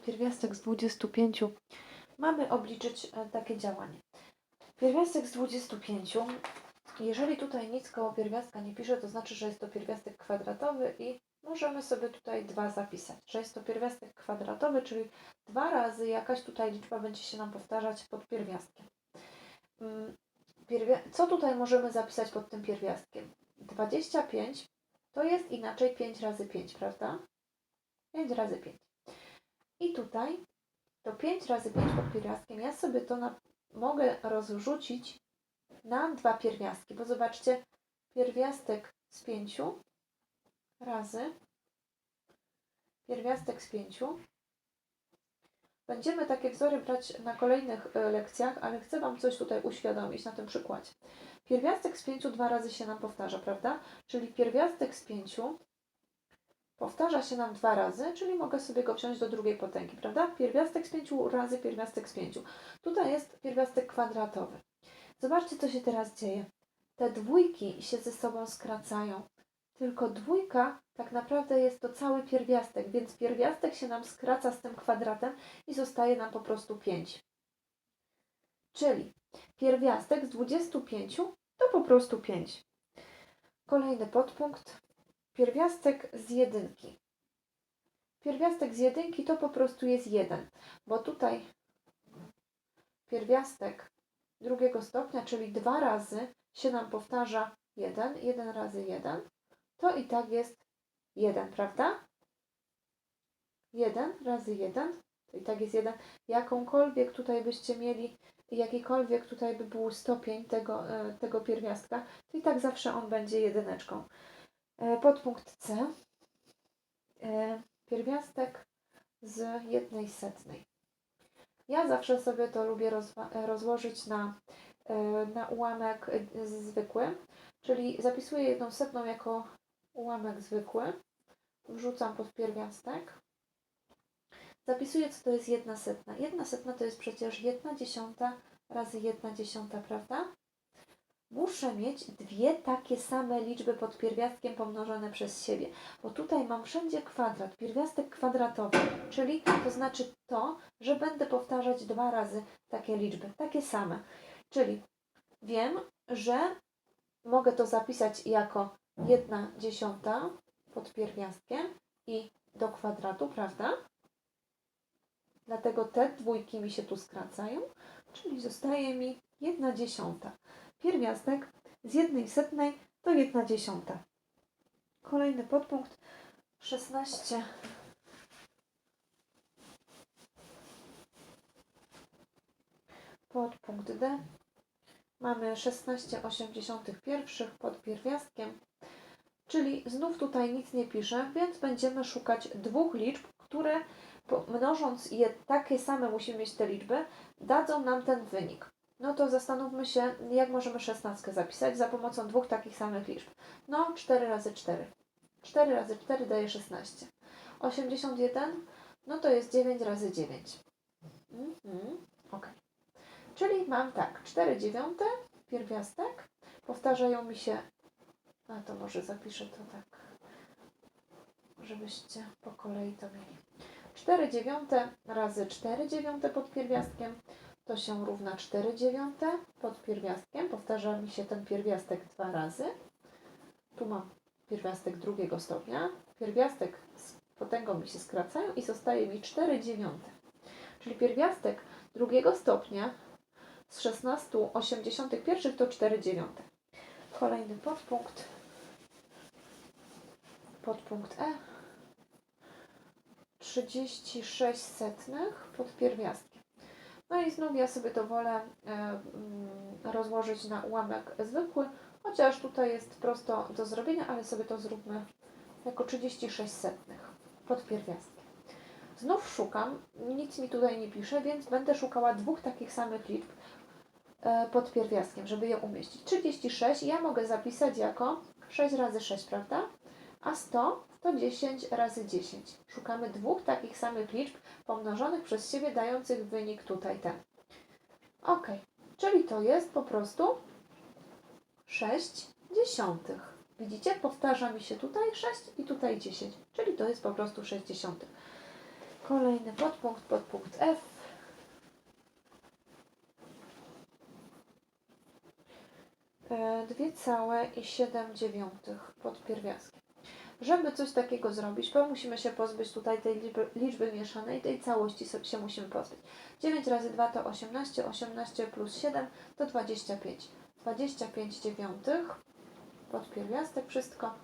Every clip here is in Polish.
pierwiastek z 25, mamy obliczyć e, takie działanie. Pierwiastek z 25, jeżeli tutaj nic koło pierwiastka nie pisze, to znaczy, że jest to pierwiastek kwadratowy i możemy sobie tutaj 2 zapisać, że jest to pierwiastek kwadratowy, czyli dwa razy jakaś tutaj liczba będzie się nam powtarzać pod pierwiastkiem. Mm, co tutaj możemy zapisać pod tym pierwiastkiem? 25 to jest inaczej 5 razy 5, prawda? 5 razy 5. I tutaj to 5 razy 5 pod pierwiastkiem, ja sobie to na, mogę rozrzucić na dwa pierwiastki, bo zobaczcie, pierwiastek z 5 razy pierwiastek z 5. Będziemy takie wzory brać na kolejnych e, lekcjach, ale chcę Wam coś tutaj uświadomić na tym przykładzie. Pierwiastek z 5 dwa razy się nam powtarza, prawda? Czyli pierwiastek z 5 powtarza się nam dwa razy, czyli mogę sobie go wziąć do drugiej potęgi, prawda? Pierwiastek z 5 razy pierwiastek z 5. Tutaj jest pierwiastek kwadratowy. Zobaczcie, co się teraz dzieje. Te dwójki się ze sobą skracają. Tylko dwójka tak naprawdę jest to cały pierwiastek, więc pierwiastek się nam skraca z tym kwadratem i zostaje nam po prostu 5. Czyli pierwiastek z 25 to po prostu 5. Kolejny podpunkt. Pierwiastek z jedynki. Pierwiastek z jedynki to po prostu jest 1, bo tutaj pierwiastek drugiego stopnia, czyli dwa razy się nam powtarza 1, 1 razy 1, to i tak jest 1, prawda? 1 razy 1, to i tak jest 1. Jakąkolwiek tutaj byście mieli, jakikolwiek tutaj by był stopień tego, e, tego pierwiastka, to i tak zawsze on będzie jedyneczką. E, Podpunkt C. E, Pierwiastek z jednej setnej. Ja zawsze sobie to lubię e, rozłożyć na, na ułamek zwykły, czyli zapisuję jedną setną jako ułamek zwykły, wrzucam pod pierwiastek. Zapisuję, co to jest jedna setna. Jedna setna to jest przecież jedna dziesiąta razy jedna dziesiąta, prawda? Muszę mieć dwie takie same liczby pod pierwiastkiem pomnożone przez siebie, bo tutaj mam wszędzie kwadrat, pierwiastek kwadratowy, czyli to znaczy to, że będę powtarzać dwa razy takie liczby, takie same. Czyli wiem, że mogę to zapisać jako jedna dziesiąta pod pierwiastkiem i do kwadratu, prawda? Dlatego te dwójki mi się tu skracają, czyli zostaje mi jedna dziesiąta. Pierwiastek z jednej setnej to jedna dziesiąta. Kolejny podpunkt 16. Podpunkt D. Mamy 16,81 pod pierwiastkiem, czyli znów tutaj nic nie piszę, więc będziemy szukać dwóch liczb, które mnożąc je takie same musimy mieć te liczby, dadzą nam ten wynik. No to zastanówmy się, jak możemy 16 zapisać za pomocą dwóch takich samych liczb. No, 4 razy 4. 4 razy 4 daje 16. 81, no to jest 9 razy 9. Mhm, ok. Czyli mam tak, 4 dziewiąte, pierwiastek, powtarzają mi się, a to może zapiszę to tak, żebyście po kolei to mieli. 4 dziewiąte razy 4 dziewiąte pod pierwiastkiem to się równa 4 dziewiąte pod pierwiastkiem. Powtarza mi się ten pierwiastek dwa razy. Tu mam pierwiastek drugiego stopnia. Pierwiastek z potęgą mi się skracają i zostaje mi 4 dziewiąte. Czyli pierwiastek drugiego stopnia z 16,81 to 4 dziewiąte. Kolejny podpunkt. Podpunkt E. 36 setnych pod pierwiastkiem. No i znów ja sobie to wolę e, mm, rozłożyć na ułamek zwykły, chociaż tutaj jest prosto do zrobienia, ale sobie to zróbmy jako 36 setnych pod pierwiastkiem. Znów szukam, nic mi tutaj nie pisze, więc będę szukała dwóch takich samych liczb e, pod pierwiastkiem, żeby je umieścić. 36 ja mogę zapisać jako 6 razy 6, prawda? A 100 to 10 razy 10. Szukamy dwóch takich samych liczb pomnożonych przez siebie, dających wynik tutaj ten. Ok, czyli to jest po prostu 6 dziesiątych. Widzicie, powtarza mi się tutaj 6 i tutaj 10, czyli to jest po prostu 6 dziesiątych. Kolejny podpunkt, podpunkt F. E, Dwie całe i 7 dziewiątych pod pierwiastkiem. Żeby coś takiego zrobić, to musimy się pozbyć tutaj tej liczby, liczby mieszanej, tej całości się musimy pozbyć. 9 razy 2 to 18, 18 plus 7 to 25. 25 dziewiątych pod pierwiastek wszystko.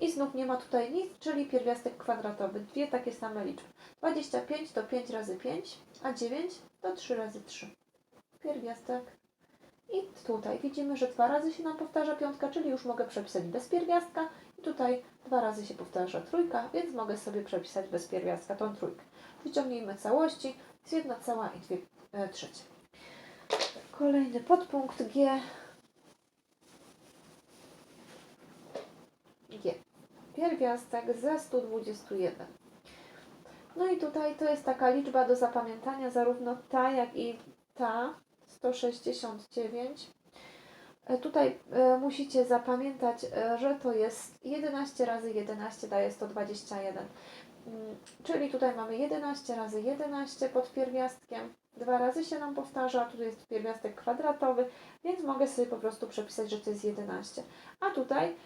I znów nie ma tutaj nic, czyli pierwiastek kwadratowy. Dwie takie same liczby. 25 to 5 razy 5, a 9 to 3 razy 3. Pierwiastek. I tutaj widzimy, że dwa razy się nam powtarza piątka, czyli już mogę przepisać bez pierwiastka. I tutaj dwa razy się powtarza trójka, więc mogę sobie przepisać bez pierwiastka tą trójkę. Wyciągnijmy całości. Jest jedna cała i dwie e, trzecie. Kolejny podpunkt G. G. Pierwiastek ze 121. No i tutaj to jest taka liczba do zapamiętania, zarówno ta, jak i ta, 169. E, Tutaj e, musicie zapamiętać, e, że to jest 11 razy 11 daje 121. Mm, Czyli tutaj mamy 11 razy 11 pod pierwiastkiem. Dwa razy się nam powtarza, tu jest pierwiastek kwadratowy, więc mogę sobie po prostu przepisać, że to jest 11. A tutaj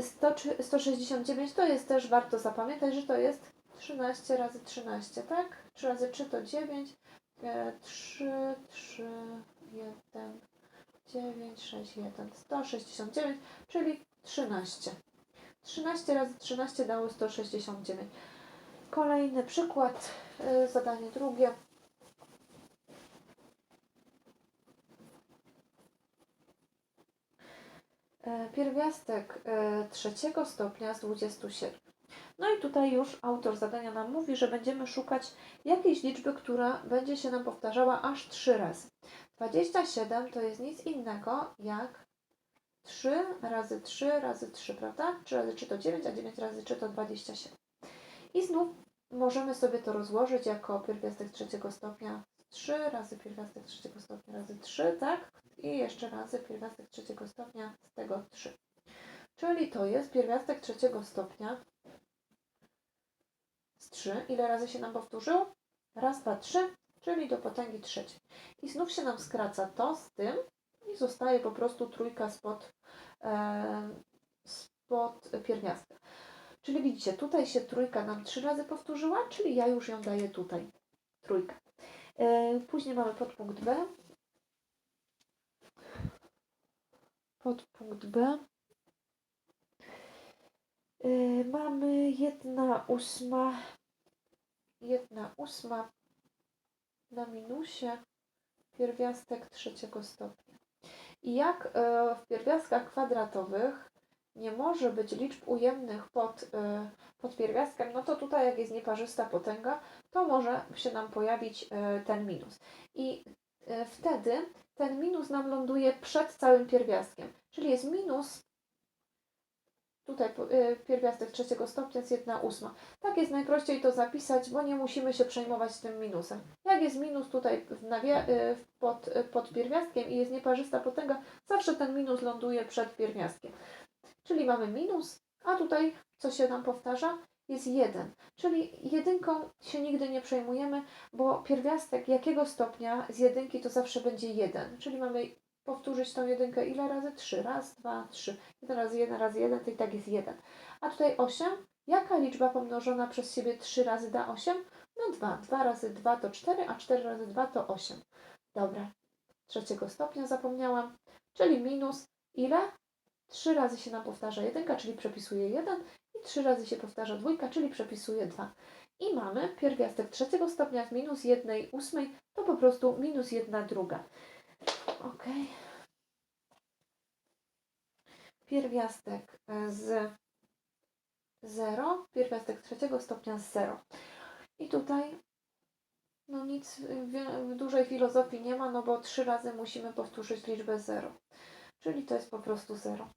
100, 169 to jest też warto zapamiętać, że to jest 13 razy 13, tak? 3 razy 3 to 9, e, 3, 3, 1, 9, 6, 1, 169, czyli 13. 13 razy 13 dało 169. Kolejny przykład, e, zadanie drugie. E, Pierwiastek e, trzeciego stopnia z 27. No i tutaj już autor zadania nam mówi, że będziemy szukać jakiejś liczby, która będzie się nam powtarzała aż 3 razy. 27 to jest nic innego jak 3 razy 3 razy 3, prawda? 3 razy 3 to 9, a 9 razy 3 to 27. I znów możemy sobie to rozłożyć jako pierwiastek trzeciego stopnia 3 razy pierwiastek trzeciego stopnia razy 3, tak? I jeszcze razy pierwiastek trzeciego stopnia z tego 3. Czyli to jest pierwiastek trzeciego stopnia z 3. Ile razy się nam powtórzył? Raz, dwa, trzy, czyli do potęgi trzeciej. I znów się nam skraca to z tym i zostaje po prostu trójka spod, e, spod. Czyli widzicie, tutaj się trójka nam trzy razy powtórzyła, czyli ja już ją daję tutaj. Trójka. E, później mamy podpunkt B. Podpunkt B. Mamy jedna ósma, jedna ósma na minusie pierwiastek trzeciego stopnia. I jak e, w pierwiastkach kwadratowych nie może być liczb ujemnych pod, e, pod pierwiastkiem, no to tutaj jak jest nieparzysta potęga, to może się nam pojawić e, ten minus. I wtedy ten minus nam ląduje przed całym pierwiastkiem. Czyli jest minus, tutaj e, pierwiastek trzeciego stopnia jest 1 ósma. Tak jest najprościej to zapisać, bo nie musimy się przejmować tym minusem. Jak jest minus tutaj e, pod, pod pierwiastkiem i jest nieparzysta potęga, zawsze ten minus ląduje przed pierwiastkiem. Czyli mamy minus, a tutaj co się nam powtarza? Jest 1. Czyli jedynką się nigdy nie przejmujemy, bo pierwiastek jakiego stopnia z jedynki to zawsze będzie 1. Czyli mamy powtórzyć tą jedynkę ile razy? 3. Raz, dwa, trzy. 1 razy 1 razy 1 to i tak jest 1. A tutaj 8. Jaka liczba pomnożona przez siebie 3 razy da 8? No 2. 2 razy 2 to 4, a 4 razy 2 to 8. Dobra. Trzeciego stopnia zapomniałam. Czyli minus ile? 3 razy się nam powtarza jedynka, czyli przepisuję 1 i 3 razy się powtarza dwójka, czyli przepisuję 2. I mamy pierwiastek trzeciego stopnia w minus 1 ósmej, to po prostu minus 1 druga. Ok. Pierwiastek e, z 0, pierwiastek trzeciego stopnia z 0. I tutaj no nic w, dużej filozofii nie ma, no bo 3 razy musimy powtórzyć liczbę 0. Czyli to jest po prostu 0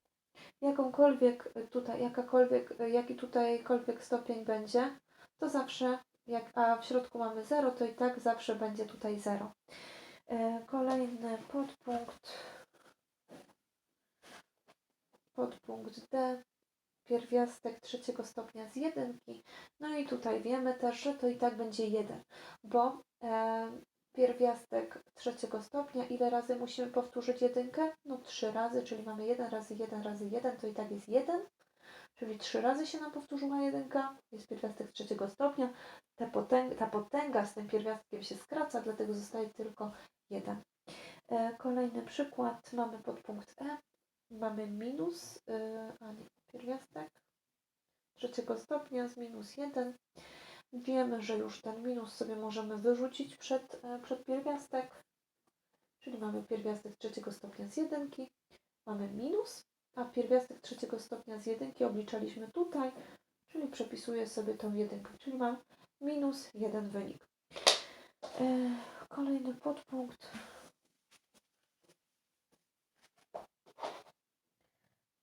jakąkolwiek tutaj, jakakolwiek, jaki tutejkolwiek stopień będzie, to zawsze, jak, a w środku mamy 0, to i tak zawsze będzie tutaj 0. E, Kolejny podpunkt, podpunkt D. pierwiastek trzeciego stopnia z jedynki. No i tutaj wiemy też, że to i tak będzie 1, bo e, pierwiastek trzeciego stopnia, ile razy musimy powtórzyć jedynkę? No 3 razy, czyli mamy 1 razy 1 razy 1, to i tak jest 1, czyli 3 razy się nam powtórzyła jedynka, jest pierwiastek trzeciego stopnia. Ta potęga, ta potęga z tym pierwiastkiem się skraca, dlatego zostaje tylko 1. E, kolejny przykład, mamy podpunkt E, mamy minus, e, a nie, pierwiastek trzeciego stopnia z minus 1. Wiemy, że już ten minus sobie możemy wyrzucić przed, e, przed pierwiastek, czyli mamy pierwiastek trzeciego stopnia z jedynki, mamy minus, a pierwiastek trzeciego stopnia z jedynki obliczaliśmy tutaj, czyli przepisuję sobie tą jedynkę, czyli mam minus jeden wynik. E, Kolejny podpunkt.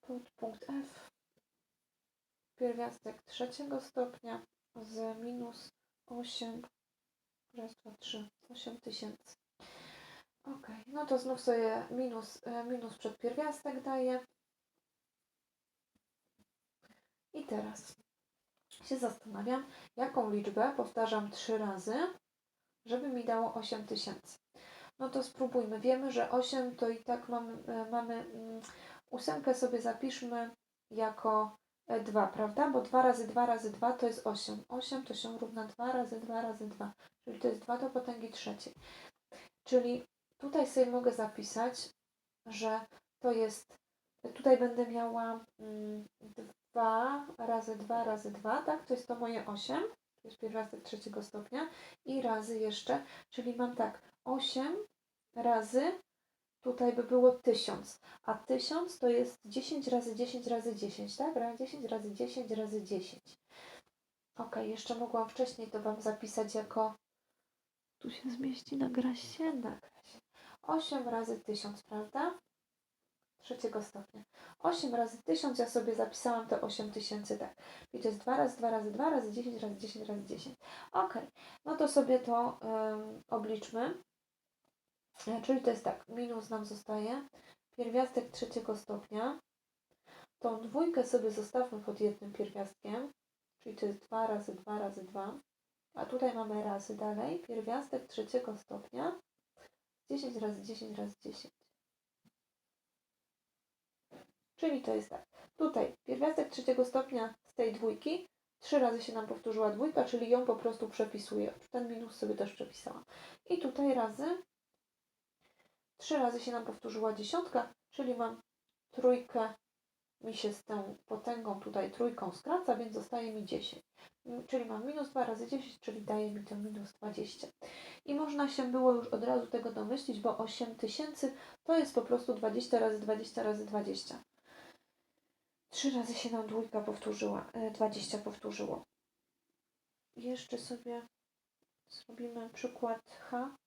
Podpunkt F. Pierwiastek trzeciego stopnia z minus 8, raz, dwa, trzy, 8 tysięcy. Ok, no to znów sobie minus, e, minus przed pierwiastek daję. I teraz się zastanawiam, jaką liczbę powtarzam trzy razy, żeby mi dało 8 tysięcy. No to spróbujmy. Wiemy, że 8 to i tak mamy, e, mamy mm, ósemkę sobie zapiszmy jako 2, prawda? Bo 2 razy 2 razy 2 to jest 8. 8 to się równa 2 razy 2 razy 2, czyli to jest 2 do potęgi trzeciej. Czyli tutaj sobie mogę zapisać, że to jest, tutaj będę miała mm, 2 razy 2 razy 2, tak? To jest to moje 8, to jest pierwiastek trzeciego stopnia i razy jeszcze, czyli mam tak 8 razy tutaj by było 1000, a 1000 to jest 10 razy 10 razy 10, tak? Ra- 10 razy 10 razy 10. Ok, jeszcze mogłam wcześniej to Wam zapisać jako, tu się zmieści na grasie, na grasie. 8 razy 1000, prawda? Trzeciego stopnia. 8 razy 1000, ja sobie zapisałam to 8000, tak. I to jest 2 razy 2 razy 2 razy 10 razy 10 razy 10. Ok, no to sobie to ym, obliczmy. E, Czyli to jest tak, minus nam zostaje pierwiastek trzeciego stopnia. Tą dwójkę sobie zostawmy pod jednym pierwiastkiem, czyli to jest 2 razy 2 razy 2. A tutaj mamy razy dalej, pierwiastek trzeciego stopnia 10 razy 10 razy 10. Czyli to jest tak, tutaj pierwiastek trzeciego stopnia z tej dwójki, trzy razy się nam powtórzyła dwójka, czyli ją po prostu przepisuję. Ten minus sobie też przepisałam. I tutaj razy Trzy razy się nam powtórzyła dziesiątka, czyli mam trójkę, mi się z tą potęgą tutaj trójką skraca, więc zostaje mi 10. Mm, Czyli mam minus 2 razy 10, czyli daje mi to minus 20. I można się było już od razu tego domyślić, bo 8000 to jest po prostu 20 razy 20 razy 20. Trzy razy się nam dwójka powtórzyła, e, 20 powtórzyło. Jeszcze sobie zrobimy przykład H.